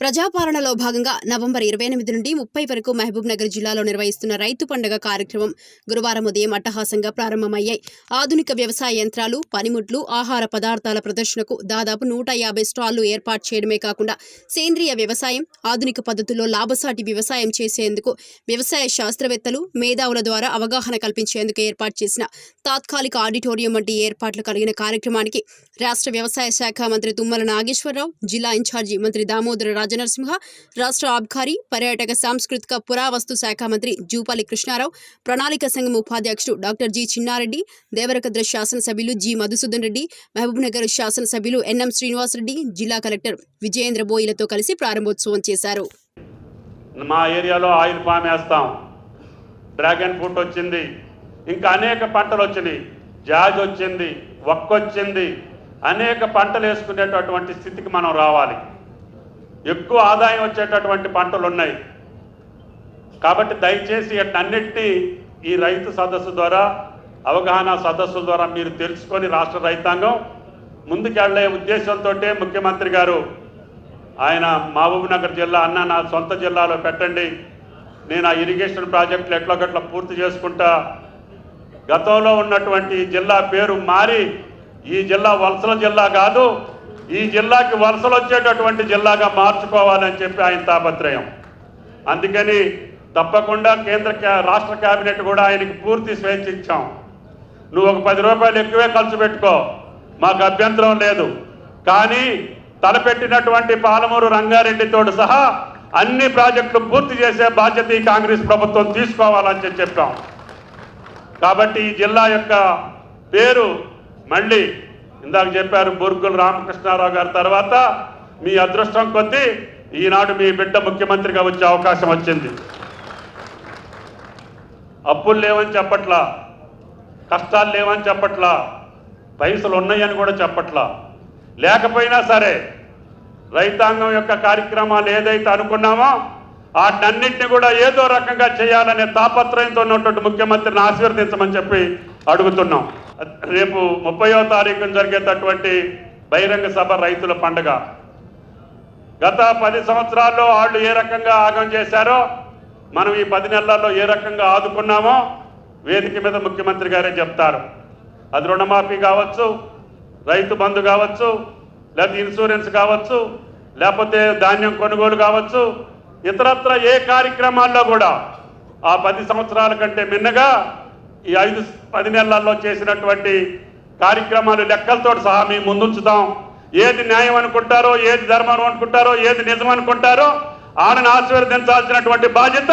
ప్రజాపాలనలో భాగంగా నవంబర్ ఇరవై ఎనిమిది నుండి ముప్పై వరకు మహబూబ్ నగర్ జిల్లాలో నిర్వహిస్తున్న రైతు పండుగ కార్యక్రమం గురువారం ఉదయం అట్టహాసంగా ప్రారంభమయ్యాయి. ఆధునిక వ్యవసాయ యంత్రాలు పనిముట్లు ఆహార పదార్థాల ప్రదర్శనకు దాదాపు నూట యాభై స్టాళ్ళు ఏర్పాటు చేయడమే కాకుండా సేంద్రియ వ్యవసాయం ఆధునిక పద్ధతుల్లో లాభసాటి వ్యవసాయం చేసేందుకు వ్యవసాయ శాస్త్రవేత్తలు మేధావుల ద్వారా అవగాహన కల్పించేందుకు ఏర్పాటు చేసిన తాత్కాలిక ఆడిటోరియం వంటి ఏర్పాట్లు కలిగిన కార్యక్రమానికి రాష్ట్ర వ్యవసాయ శాఖ మంత్రి తుమ్మల నాగేశ్వరరావు జిల్లా ఇన్ఛార్జి మంత్రి దామోదర రాజనరసింహ రాష్ట్ర ఆబ్కారీ పర్యాటక సాంస్కృతిక పురావస్తు శాఖ మంత్రి జూపాలి కృష్ణారావు ప్రణాళిక సంఘం ఉపాధ్యక్షుడు డాక్టర్ జి చిన్నారెడ్డి దేవరకద్ర శాసనసభ్యులు జి మధుసూదన్ రెడ్డి మహబూబ్నగర్ శాసనసభ్యులు ఎన్ఎం శ్రీనివాసరెడ్డి జిల్లా కలెక్టర్ విజయేంద్ర బోయిలతో కలిసి ప్రారంభోత్సవం చేశారు. మా ఏరియాలో ఆయిల్ పామ్ వేస్తాం. డ్రాగన్ ఫ్రూట్ వచ్చింది. ఇంకా అనేక పంటలు వచ్చినాయి. జాజ్ వచ్చింది వక్కొచ్చింది. అనేక పంటలు వేసుకునేటటువంటి స్థితికి మనం రావాలి. ఎక్కువ ఆదాయం వచ్చేటటువంటి పంటలు ఉన్నాయి. కాబట్టి దయచేసి అన్నిటినీ ఈ రైతు సదస్సు ద్వారా అవగాహన సదస్సు ద్వారా మీరు తెలుసుకొని రాష్ట్ర రైతాంగం ముందుకెళ్ళే ఉద్దేశంతో ముఖ్యమంత్రి గారు ఆయన మహబూబ్నగర్ జిల్లా అన్న నా సొంత జిల్లాలో పెట్టండి. నేను ఆ ఇరిగేషన్ ప్రాజెక్టులు ఎట్లొకట్ల పూర్తి చేసుకుంటా. గతంలో ఉన్నటువంటి జిల్లా పేరు మారి ఈ జిల్లా వలసల జిల్లా కాదు ఈ జిల్లాకి వలసలు వచ్చేటటువంటి జిల్లాగా మార్చుకోవాలని చెప్పి ఆయన తాపత్రయం. అందుకని తప్పకుండా కేంద్ర రాష్ట్ర కేబినెట్ కూడా ఆయనకి పూర్తి స్వేచ్ఛ ఇచ్చాం. నువ్వు ఒక పది రూపాయలు ఎక్కువే ఖర్చు పెట్టుకో. మాకు అభ్యంతరం లేదు. కానీ తలపెట్టినటువంటి పాలమూరు రంగారెడ్డితో సహా అన్ని ప్రాజెక్టులు పూర్తి చేసే బాధ్యత ఈ కాంగ్రెస్ ప్రభుత్వం తీసుకోవాలని చెప్పాం. కాబట్టి ఈ జిల్లా యొక్క పేరు మళ్ళీ ఇందాక చెప్పారు బుర్గుల రామకృష్ణారావు గారి తర్వాత మీ అదృష్టం కొద్దీ ఈనాడు మీ బిడ్డ ముఖ్యమంత్రిగా వచ్చే అవకాశం వచ్చింది. అప్పులు లేవని చెప్పట్లా కష్టాలు లేవని చెప్పట్లా పైసలు ఉన్నాయని కూడా చెప్పట్లా. లేకపోయినా సరే రైతాంగం యొక్క కార్యక్రమాలు ఏదైతే అనుకున్నామో వాటన్నింటినీ కూడా ఏదో రకంగా చేయాలనే తాపత్రయంతో ఉన్నటువంటి ముఖ్యమంత్రిని ఆశీర్వదించమని చెప్పి అడుగుతున్నాం. రేపు ముప్పయో తారీఖున జరిగేటటువంటి బహిరంగ సభ రైతుల పండుగ. గత పది సంవత్సరాల్లో వాళ్ళు ఏ రకంగా ఆగం చేశారో మనం ఈ పది నెలల్లో ఏ రకంగా ఆదుకున్నామో వేదిక మీద ముఖ్యమంత్రి గారే చెప్తారు. అది రుణమాఫీ కావచ్చు రైతు బంధు కావచ్చు లేకపోతే ఇన్సూరెన్స్ కావచ్చు లేకపోతే ధాన్యం కొనుగోలు కావచ్చు ఇతరత్ర ఏ కార్యక్రమాల్లో కూడా ఆ పది సంవత్సరాల కంటే మిన్నగా ఈ ఐదు పది నెలల్లో చేసినటువంటి కార్యక్రమాలు లెక్కలతో సహా మేము ముందుంచుతాం. ఏది న్యాయం అనుకుంటారో ఏది ధర్మం అనుకుంటారో ఏది నిజం అనుకుంటారో ఆయన ఆశీర్వదించాల్సినటువంటి బాధ్యత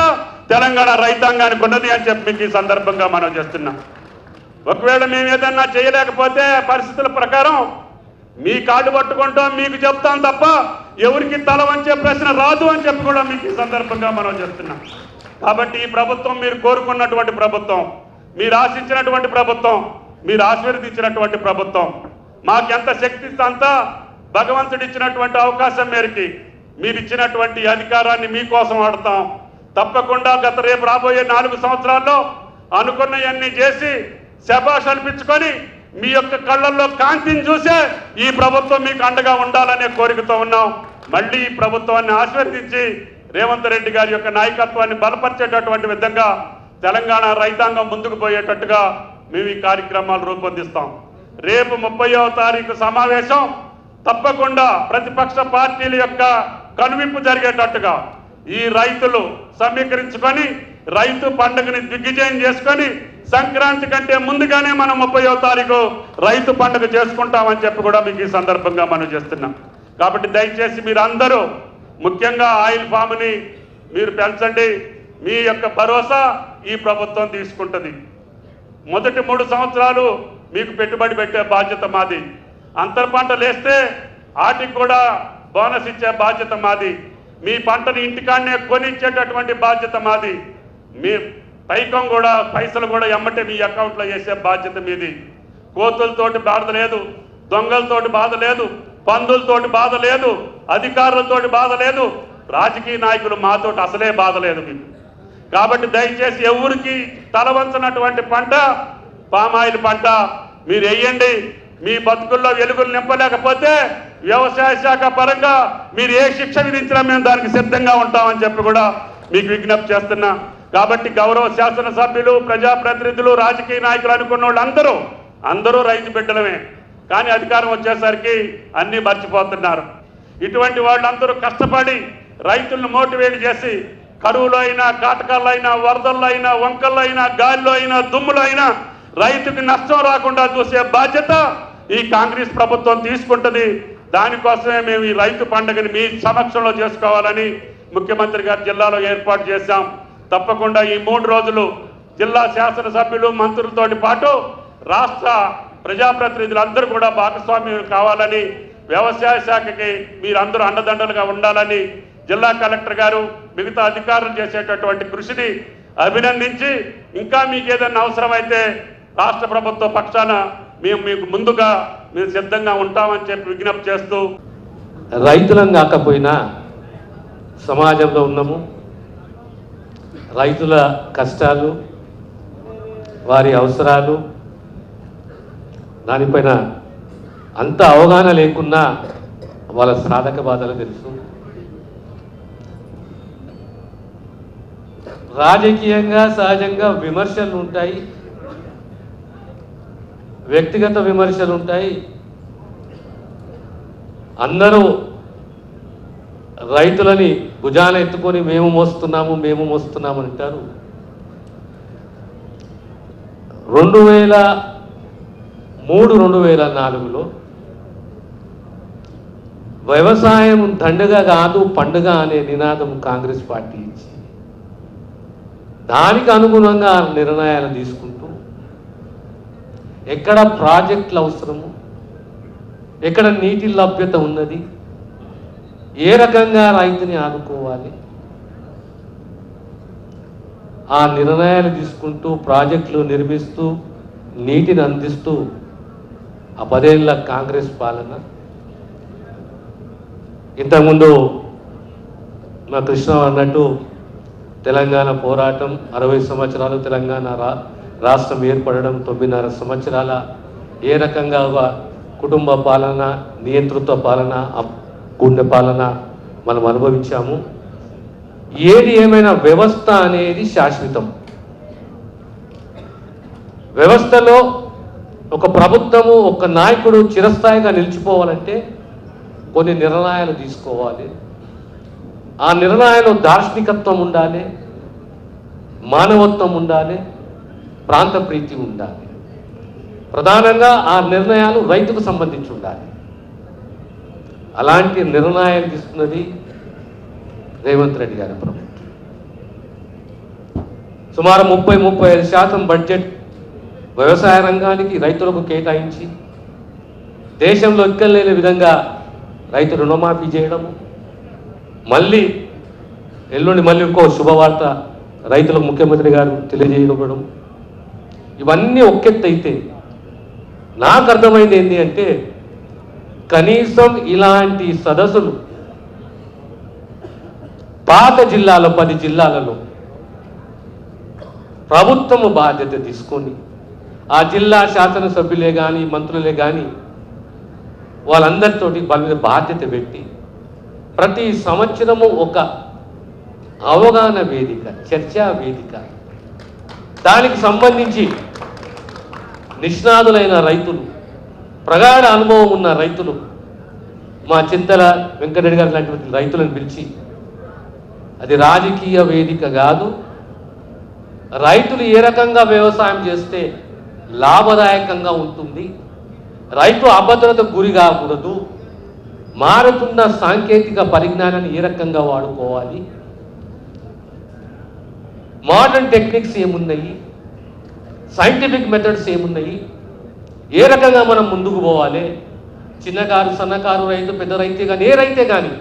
తెలంగాణ రైతాంగానికి ఉన్నది అని చెప్పి మీకు ఈ సందర్భంగా మనం చేస్తున్నాం. ఒకవేళ మేము ఏదన్నా చేయలేకపోతే పరిస్థితుల ప్రకారం మీ కార్డు పట్టుకుంటాం మీకు చెప్తాం తప్ప ఎవరికి తల వంచే ప్రశ్న రాదు అని చెప్పి కూడా మీకు ఈ సందర్భంగా మనం చేస్తున్నాం. కాబట్టి ఈ ప్రభుత్వం మీరు కోరుకున్నటువంటి ప్రభుత్వం మీరు ఆశించినటువంటి ప్రభుత్వం మీరు ఆశీర్వదించినటువంటి ప్రభుత్వం. మాకెంత శక్తి ఇస్తే అంతా భగవంతుడు ఇచ్చినటువంటి అవకాశం మేరకి మీరు ఇచ్చినటువంటి అధికారాన్ని మీకోసం ఆడతాం. తప్పకుండా గత రేపు రాబోయే నాలుగు సంవత్సరాల్లో అనుకున్నవన్నీ చేసి శబాష్ అనిపించుకొని మీ యొక్క కళ్ళల్లో కాంతిని చూసే ఈ ప్రభుత్వం మీకు అండగా ఉండాలనే కోరికతో ఉన్నాం. మళ్ళీ ఈ ప్రభుత్వాన్ని ఆశీర్వదించి రేవంత్ రెడ్డి గారి యొక్క నాయకత్వాన్ని బలపరిచేటటువంటి విధంగా తెలంగాణ రైతాంగం ముందుకు పోయేటట్టుగా మేము ఈ కార్యక్రమాలు రూపొందిస్తాం. రేపు ముప్పయో తారీఖు సమావేశం తప్పకుండా ప్రతిపక్ష పార్టీల యొక్క కనువింపు జరిగేటట్టుగా ఈ రైతులు సమీకరించుకొని రైతు పండుగని దిగ్విజయం చేసుకొని సంక్రాంతి కంటే ముందుగానే మనం ముప్పయో తారీఖు రైతు పండుగ చేసుకుంటామని చెప్పి కూడా మీకు ఈ సందర్భంగా మనం చేస్తున్నాం. కాబట్టి దయచేసి మీరు అందరూ ముఖ్యంగా ఆయిల్ ఫామ్ని మీరు పెంచండి. మీ యొక్క భరోసా ఈ ప్రభుత్వం తీసుకుంటుంది. మొదటి మూడు సంవత్సరాలు మీకు పెట్టుబడి పెట్టే బాధ్యత మాది. అంతర్ పంటలు వేస్తే వాటికి కూడా బోనస్ ఇచ్చే బాధ్యత మాది. మీ పంటని ఇంటికాడనే కొనిచ్చేటటువంటి బాధ్యత మాది. మీ పైకం కూడా పైసలు కూడా ఎమ్మటే మీ అకౌంట్లో వేసే బాధ్యత మీది. కోతులతోటి బాధ లేదు దొంగలతోటి బాధ లేదు పందులతోటి బాధ లేదు అధికారులతోటి బాధ లేదు. రాజకీయ నాయకులు మాతోటి అసలే బాధ లేదు మీకు. కాబట్టి దయచేసి ఎవరికి తలవంచనటువంటి పంట పామాయిల్ పంట మీరు వేయండి. మీ బతుకుల్లో వెలుగులు నింపలేకపోతే వ్యవసాయ శాఖ పరంగా మీరు ఏ శిక్ష విధించినా మేము దానికి సిద్ధంగా ఉంటామని చెప్పి కూడా మీకు విజ్ఞప్తి చేస్తున్నా. కాబట్టి గౌరవ శాసనసభ్యులు ప్రజాప్రతినిధులు రాజకీయ నాయకులు అనుకున్న వాళ్ళు అందరూ అందరూ రైతు బిడ్డలమే. కానీ అధికారం వచ్చేసరికి అన్నీ మర్చిపోతున్నారు. ఇటువంటి వాళ్ళందరూ కష్టపడి రైతులను మోటివేట్ చేసి కరువులో అయినా కాటకాల్లో అయినా వరదల్లో అయినా వంకల్లో అయినా గాలిలో అయినా దుమ్ములో అయినా రైతుకి నష్టం రాకుండా చూసే బాధ్యత ఈ కాంగ్రెస్ ప్రభుత్వం తీసుకుంటుంది. దానికోసమే మేము ఈ రైతు పండుగని మీ సమక్షంలో చేసుకోవాలని ముఖ్యమంత్రి గారు జిల్లాలో ఏర్పాటు చేశాం. తప్పకుండా ఈ మూడు రోజులు జిల్లా శాసనసభ్యులు మంత్రులతోటి పాటు రాష్ట్ర ప్రజాప్రతినిధులందరూ కూడా భాగస్వామ్యం కావాలని వ్యవసాయ శాఖకి మీరందరూ అండదండలుగా ఉండాలని జిల్లా కలెక్టర్ గారు మిగతా అధికారులు చేసేటటువంటి కృషిని అభినందించి ఇంకా మీకు ఏదైనా అవసరమైతే రాష్ట్ర ప్రభుత్వ పక్షాన మేము మీకు ముందుగా మేము సిద్ధంగా ఉంటామని చెప్పి విజ్ఞప్తి చేస్తూ రైతులం కాకపోయినా సమాజంలో ఉన్నాము. రైతుల కష్టాలు వారి అవసరాలు దానిపైన అంత అవగాహన లేకున్నా వాళ్ళ సాధక బాధలు తెలుసు. రాజకీయంగా సహజంగా విమర్శలు ఉంటాయి. వ్యక్తిగత విమర్శలు ఉంటాయి. అందరూ రైతులని భుజాన ఎత్తుకొని మేము మోస్తున్నాము మేము మోస్తున్నాము అంటారు. రెండు వేల మూడు రెండు వేల నాలుగులో వ్యవసాయం దండగ కాదు పండుగ అనే నినాదం కాంగ్రెస్ పార్టీ ఇచ్చింది. దానికి అనుగుణంగా నిర్ణయాలు తీసుకుంటూ ఎక్కడ ప్రాజెక్టులు అవసరము ఎక్కడ నీటి లభ్యత ఉన్నది ఏ రకంగా రైతుని ఆదుకోవాలి ఆ నిర్ణయాలు తీసుకుంటూ ప్రాజెక్టులు నిర్మిస్తూ నీటిని అందిస్తూ ఆ పదేళ్ళ కాంగ్రెస్ పాలన. ఇంతకుముందు మా కృష్ణ అన్నట్టు తెలంగాణ పోరాటం అరవై సంవత్సరాలు తెలంగాణ రా రాష్ట్రం ఏర్పడడం తొమ్మిదిన్నర సంవత్సరాల ఏ రకంగా కుటుంబ పాలన నియంతృత్వ పాలన గుండె పాలన మనం అనుభవించాము. ఏది ఏమైనా వ్యవస్థ అనేది శాశ్వతం. వ్యవస్థలో ఒక ప్రభుత్వము ఒక నాయకుడు చిరస్థాయిగా నిలిచిపోవాలంటే కొన్ని నిర్ణయాలు తీసుకోవాలి. ఆ నిర్ణయాలు దార్శనికత్వం ఉండాలి మానవత్వం ఉండాలి ప్రాంత ప్రీతి ఉండాలి. ప్రధానంగా ఆ నిర్ణయాలు రైతుకు సంబంధించి ఉండాలి. అలాంటి నిర్ణయాలు తీసుకున్నది రేవంత్ రెడ్డి గారి ప్రభుత్వం. సుమారు ముప్పై ముప్పై ఐదు శాతం బడ్జెట్ వ్యవసాయ రంగానికి రైతులకు కేటాయించి దేశంలో ఎక్కలేని విధంగా రైతు రుణమాఫీ చేయడము మళ్ళీ ఎల్లుండి మళ్ళీ ఇంకో శుభవార్త రైతులకు ముఖ్యమంత్రి గారు తెలియజేయడం ఇవన్నీ ఒక్కెత్తైతే నాకు అర్థమైంది ఏంటి అంటే కనీసం ఇలాంటి సదస్సులు పాత జిల్లాలో పది జిల్లాలలో ప్రభుత్వము బాధ్యత తీసుకొని ఆ జిల్లా శాసనసభ్యులే కానీ మంత్రులే కానీ వాళ్ళందరితోటి వాళ్ళ మీద బాధ్యత పెట్టి ప్రతి సంవత్సరము ఒక అవగాహన వేదిక చర్చా వేదిక. దానికి సంబంధించి నిష్ణాతులైన రైతులు ప్రగాఢ అనుభవం ఉన్న రైతులు మా చింతల వెంకటరెడ్డి గారు లాంటి రైతులను పిలిచి అది రాజకీయ వేదిక కాదు రైతులు ఏ రకంగా వ్యవసాయం చేస్తే లాభదాయకంగా ఉంటుంది రైతు అభద్రత గురి కాకూడదు మారుతున్న సాంకేతిక పరిజ్ఞానాన్ని ఏ రకంగా వాడుకోవాలి? మోడర్న్ టెక్నిక్స్ ఏమున్నాయి? సైంటిఫిక్ మెథడ్స్ ఏమున్నాయి? ఏ రకంగా మనం ముందుకు పోవాలి? చిన్నకారు సన్నకారు రైతు పెద్ద రైతే కానీ ఏ రైతే కానీ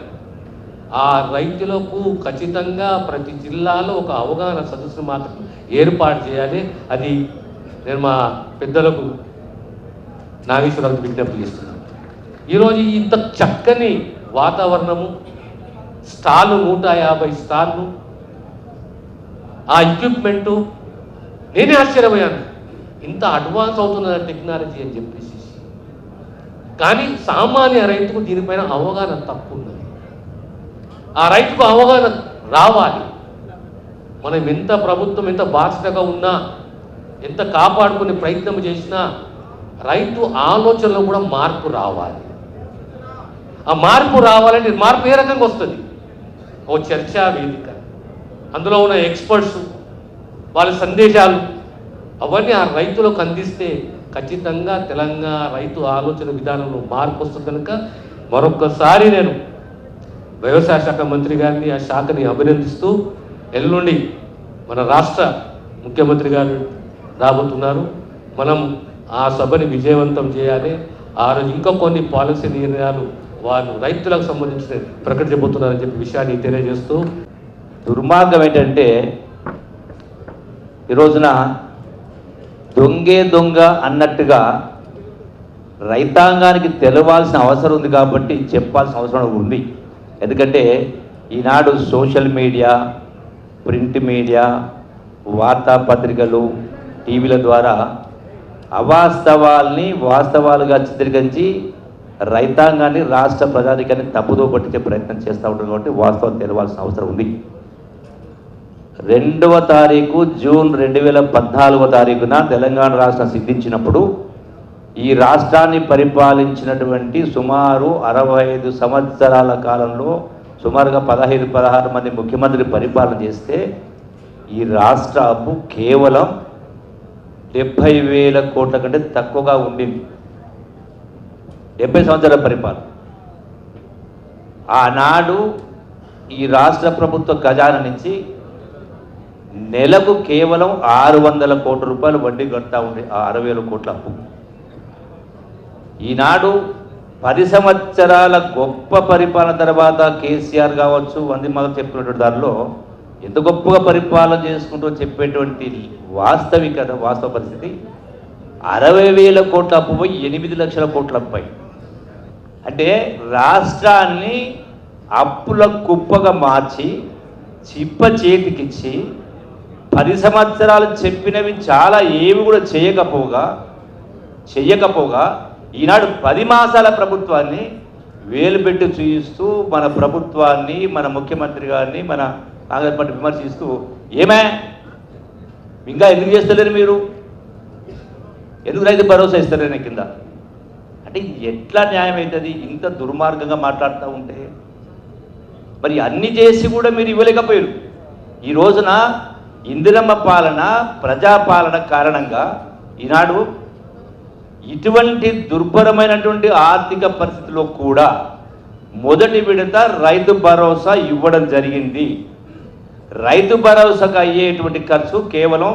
ఆ రైతులకు ఖచ్చితంగా ప్రతి జిల్లాలో ఒక అవగాహన సదస్సు మాత్రం ఏర్పాటు చేయాలి. అది నేను మా పెద్దలకు నాగేశ్వరరావు విజ్ఞప్తి చేస్తున్నాను. ఈరోజు ఇంత చక్కని వాతావరణము స్టాలు నూట యాభై స్టాళ్ళు ఆ ఎక్విప్మెంటు నేనే ఆశ్చర్యపోయాను ఇంత అడ్వాన్స్ అవుతున్న టెక్నాలజీ అని చెప్పేసి. కానీ సామాన్య రైతుకు దీనిపైన అవగాహన తక్కువ ఉన్నది. ఆ రైతుకు అవగాహన రావాలి. మనం ఎంత ప్రభుత్వం ఎంత బాధ్యతగా ఉన్నా ఎంత కాపాడుకునే ప్రయత్నం చేసినా రైతు ఆలోచనలో కూడా మార్పు రావాలి. ఆ మార్పు రావాలంటే మార్పు ఏ రకంగా వస్తుంది? ఓ చర్చా వేదిక. అందులో ఉన్న ఎక్స్పర్ట్స్ వాళ్ళ సందేశాలు అవన్నీ ఆ రైతులకు అందిస్తే ఖచ్చితంగా తెలంగాణ రైతు ఆలోచన విధానంలో మార్పు వస్తుంది కనుక మరొకసారి నేను వ్యవసాయ శాఖ మంత్రి గారిని ఆ శాఖని అభినందిస్తూ ఎల్లుండి మన రాష్ట్ర ముఖ్యమంత్రి గారు రాబోతున్నారు. మనం ఆ సభని విజయవంతం చేయాలి. ఆ రోజు ఇంకా కొన్ని పాలసీ నిర్ణయాలు వాళ్ళు రైతులకు సంబంధించిన ప్రకటించబోతున్నారని చెప్పి విషయాన్ని తెలియజేస్తూ దుర్మార్గం ఏంటంటే ఈ రోజున దొంగే దొంగ అన్నట్టుగా రైతాంగానికి తెలవాల్సిన అవసరం ఉంది కాబట్టి చెప్పాల్సిన అవసరం ఉంది. ఎందుకంటే ఈనాడు సోషల్ మీడియా ప్రింట్ మీడియా వార్తాపత్రికలు టీవీల ద్వారా అవాస్తవాల్ని వాస్తవాలుగా చిత్రీకరించి రైతాంగాన్ని రాష్ట్ర ప్రజానికాన్ని తప్పుదో పట్టించే ప్రయత్నం చేస్తూ ఉంటుంది కాబట్టి వాస్తవం తెలవాల్సిన అవసరం ఉంది. రెండవ తారీఖు జూన్ రెండు వేల పద్నాలుగో తారీఖున తెలంగాణ రాష్ట్రం సిద్ధించినప్పుడు ఈ రాష్ట్రాన్ని పరిపాలించినటువంటి సుమారు అరవై ఐదు సంవత్సరాల కాలంలో సుమారుగా పదహైదు పదహారు మంది ముఖ్యమంత్రి పరిపాలన చేస్తే ఈ రాష్ట్ర అప్పు కేవలం డెబ్భై వేల కోట్ల కంటే తక్కువగా ఉండింది. డెబ్బై సంవత్సరాల పరిపాలన. ఆనాడు ఈ రాష్ట్ర ప్రభుత్వ ఖజానా నుంచి నెలకు కేవలం ఆరు వందల కోట్ల రూపాయలు వడ్డీ కడతా ఉండే ఆ అరవై వేల కోట్ల అప్పు. ఈనాడు పది సంవత్సరాల గొప్ప పరిపాలన తర్వాత కేసీఆర్ కావచ్చు వంది మొదలు చెప్పినటువంటి దానిలో ఎంత గొప్పగా పరిపాలన చేసుకుంటూ చెప్పేటువంటి వాస్తవికత వాస్తవ పరిస్థితి అరవై వేల కోట్ల అప్పు పోయి ఎనిమిది లక్షల కోట్ల అప్పు అంటే రాష్ట్రాన్ని అప్పుల కుప్పగా మార్చి చిప్ప చేతికిచ్చి పది సంవత్సరాలు చెప్పినవి చాలా ఏమి కూడా చేయకపోగా చెయ్యకపోగా ఈనాడు పది మాసాల ప్రభుత్వాన్ని వేలు పెట్టి చూయిస్తూ మన ప్రభుత్వాన్ని మన ముఖ్యమంత్రి గారిని మన కాంగ్రెస్ పార్టీ విమర్శిస్తూ ఏమే? ఇంకా ఎందుకు చేస్తలేరు మీరు? ఎందుకు రైతు భరోసా ఇస్తలేరు కింద? అంటే ఎట్లా న్యాయం అవుతుంది ఇంత దుర్మార్గంగా మాట్లాడుతూ ఉంటే? మరి అన్ని చేసి కూడా మీరు ఇవ్వలేకపోయారు. ఈ రోజున ఇందిరమ్మ పాలన ప్రజాపాలన కారణంగా ఈనాడు ఇటువంటి దుర్భరమైనటువంటి ఆర్థిక పరిస్థితిలో కూడా మొదటి విడత రైతు భరోసా ఇవ్వడం జరిగింది. రైతు భరోసాకు అయ్యేటువంటి ఖర్చు కేవలం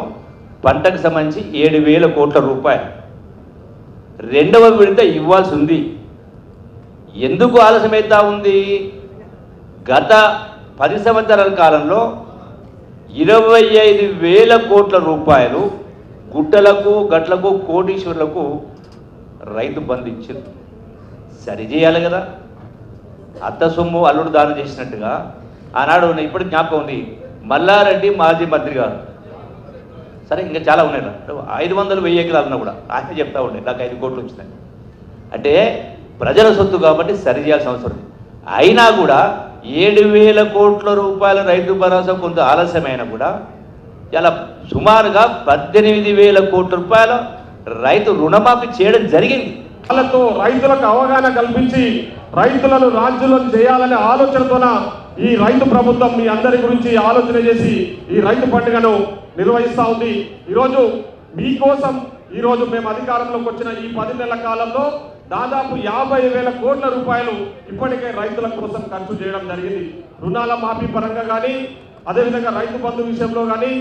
పంటకు సంబంధించి ఏడు వేల కోట్ల రూపాయలు. రెండవ విడత ఇవ్వాల్సి ఉంది ఎందుకు ఆలస్యమవుతా ఉంది? గత పది సంవత్సరాల కాలంలో ఇరవై ఐదు వేల కోట్ల రూపాయలు గుట్టలకు గట్లకు కోటీశ్వరులకు రైతు బంధు ఇచ్చింది. సరిచేయాలి కదా. అత్త సొమ్ము అల్లుడు దానం చేసినట్టుగా ఆనాడు ఉన్న ఇప్పుడు జ్ఞాపకం ఉంది. మల్లారెడ్డి మాజీ మంత్రి గారు సరే ఇంకా చాలా ఉన్నాయి రా. ఐదు వందలు వెయ్యి ఎకరాలు ఉన్నా కూడా ఆయన చెప్తా ఉండే నాకు ఐదు కోట్లు వచ్చినాయి. అంటే ప్రజల సొత్తు కాబట్టి సరి చేయాల్సిన అవసరం ఉంది అయినా కూడా ఏడు వేల కోట్ల రూపాయల రైతు భరోసా కొంత ఆలస్యమైనా కూడా చాలా సుమారుగా పద్దెనిమిది వేల కోట్ల రూపాయల రైతు రుణమాఫీ చేయడం జరిగింది. వాళ్ళతో రైతులకు అవగాహన కల్పించి రైతులను రాజ్యులను చేయాలనే ఆలోచనతోన ఈ రైతు ప్రభుత్వం మీ అందరి గురించి ఆలోచన చేసి ఈ రైతు పండుగను నిర్వహిస్తూ ఉంది. ఈరోజు మీకోసం ఈరోజు మేము అధికారంలోకి వచ్చిన ఈ పది నెలల కాలంలో దాదాపు యాభై వేల కోట్ల రూపాయలు ఇప్పటికే రైతుల కోసం ఖర్చు చేయడం జరిగింది. రుణాల మాఫీ పరంగా కానీ అదేవిధంగా రైతు బంధు విషయంలో కానీ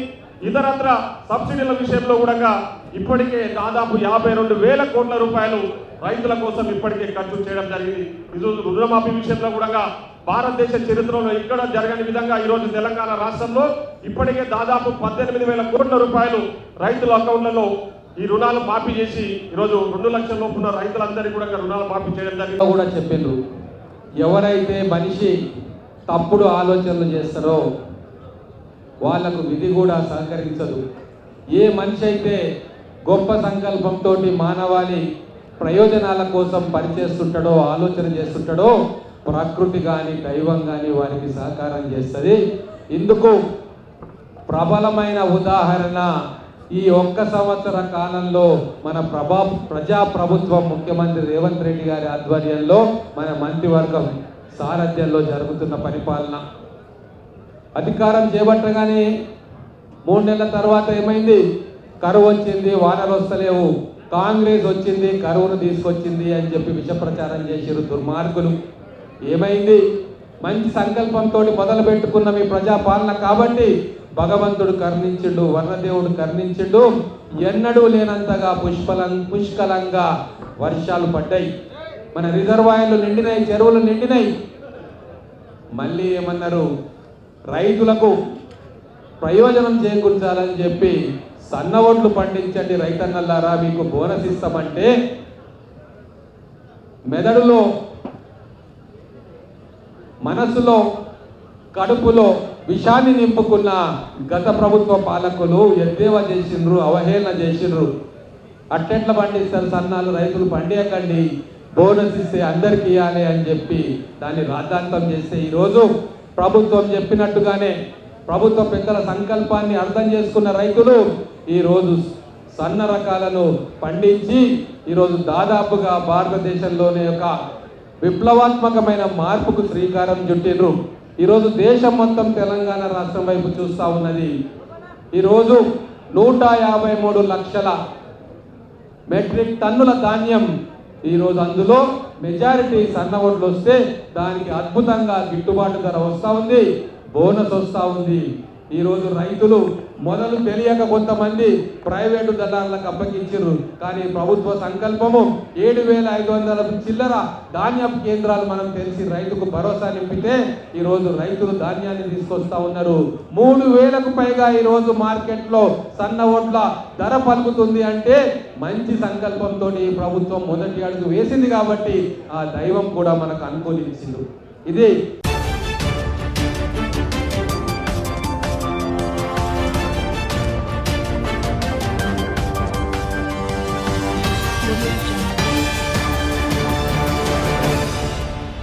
ఇతరత్ర సబ్సిడీల విషయంలో కూడా ఇప్పటికే దాదాపు యాభై రెండు వేల కోట్ల రూపాయలు రైతుల కోసం ఇప్పటికే ఖర్చు చేయడం జరిగింది. ఈరోజు రుణమాఫీ విషయంలో కూడా భారతదేశ చరిత్రలో ఇక్కడ జరగని విధంగా ఈరోజు తెలంగాణ రాష్ట్రంలో ఇప్పటికే దాదాపు పద్దెనిమిది వేల కోట్ల రూపాయలు రైతుల అకౌంట్లలో ఈ రుణాలు మాఫీ చేసి ఈరోజు రెండు లక్షల లోపు ఉన్న రైతులందరికీ కూడా రుణాలు మాఫీ చేయడం జరిగింది. కూడా చెప్పిండ్రు. ఎవరైతే మనిషి తప్పుడు ఆలోచనలు చేస్తారో వాళ్ళకు విధి కూడా సహకరించదు. ఏ మనిషి అయితే గొప్ప సంకల్పంతో మానవాళి ప్రయోజనాల కోసం పనిచేస్తుంటాడో ఆలోచన చేస్తుంటాడో ప్రకృతి కానీ దైవం కానీ వారికి సహకారం చేస్తుంది. ఇందుకు ప్రబలమైన ఉదాహరణ ఈ ఒక్క సంవత్సర కాలంలో మన ప్రభా ప్రజా ప్రభుత్వం ముఖ్యమంత్రి రేవంత్ రెడ్డి గారి ఆధ్వర్యంలో మన మంత్రివర్గం సారథ్యంలో జరుగుతున్న పరిపాలన. అధికారం చేపట్టగానే మూడు నెలల తర్వాత ఏమైంది? కరువు వచ్చింది వానలు వస్తలేవు. కాంగ్రెస్ వచ్చింది కరువును తీసుకొచ్చింది అని చెప్పి విష ప్రచారం చేసిరు దుర్మార్గులు. ఏమైంది? మంచి సంకల్పంతో మొదలు పెట్టుకున్న మీ ప్రజాపాలన కాబట్టి భగవంతుడు కర్ణించిండు వర్ణదేవుడు కర్ణించిండు. ఎన్నడూ లేనంతగా పుష్పలం పుష్కలంగా వర్షాలు పడ్డాయి. మన రిజర్వాయర్లు నిండినాయి చెరువులు నిండినాయి. మళ్ళీ ఏమన్నారు? రైతులకు ప్రయోజనం చేకూర్చాలని చెప్పి సన్న ఒడ్లు పండించండి రైతన్నల్లారా మీకు బోనస్ ఇస్తామంటే మెదడులో మనసులో కడుపులో విషాన్ని నింపుకున్న గత ప్రభుత్వ పాలకులు ఎద్దేవా చేసిండ్రు అవహేళన చేసిండ్రు. అట్టెట్ల పండిస్తారు సన్నాలు రైతులు పండియకండి బోనస్ ఇస్తే అందరికి ఇవ్వాలి అని చెప్పి దాన్ని రాద్ధాంతం చేస్తే ఈరోజు ప్రభుత్వం చెప్పినట్టుగానే ప్రభుత్వ పెద్దల సంకల్పాన్ని అర్థం చేసుకున్న రైతులు ఈరోజు సన్న రకాలను పండించి ఈరోజు దాదాపుగా భారతదేశంలోనే ఒక విప్లవాత్మకమైన మార్పుకు శ్రీకారం చుట్టిండ్రు. ఈరోజు దేశం మొత్తం తెలంగాణ రాష్ట్రం వైపు చూస్తూ ఉన్నది. ఈరోజు నూట యాభై మూడు లక్షల మెట్రిక్ టన్నుల ధాన్యం ఈరోజు అందులో మెజారిటీ సన్న ఓట్లు వస్తే దానికి అద్భుతంగా గిట్టుబాటు ధర వస్తూ ఉంది బోనస్ వస్తూ ఉంది. ఈరోజు రైతులు మొదలు తెలియక కొంతమంది ప్రైవేటు దళాలకు అప్పగించారు కానీ ప్రభుత్వ సంకల్పము ఏడు వేల ఐదు వందల చిల్లర ధాన్యపు కేంద్రాలు మనం తెలిసి రైతుకు భరోసా నింపితే ఈరోజు రైతులు ధాన్యాన్ని తీసుకొస్తా ఉన్నారు. మూడు వేలకు పైగా ఈరోజు మార్కెట్లో సన్న ఓట్ల ధర పలుకుతుంది అంటే మంచి సంకల్పంతో ఈ ప్రభుత్వం మొదటి అడుగు వేసింది కాబట్టి ఆ దైవం కూడా మనకు అనుకూలించింది. ఇది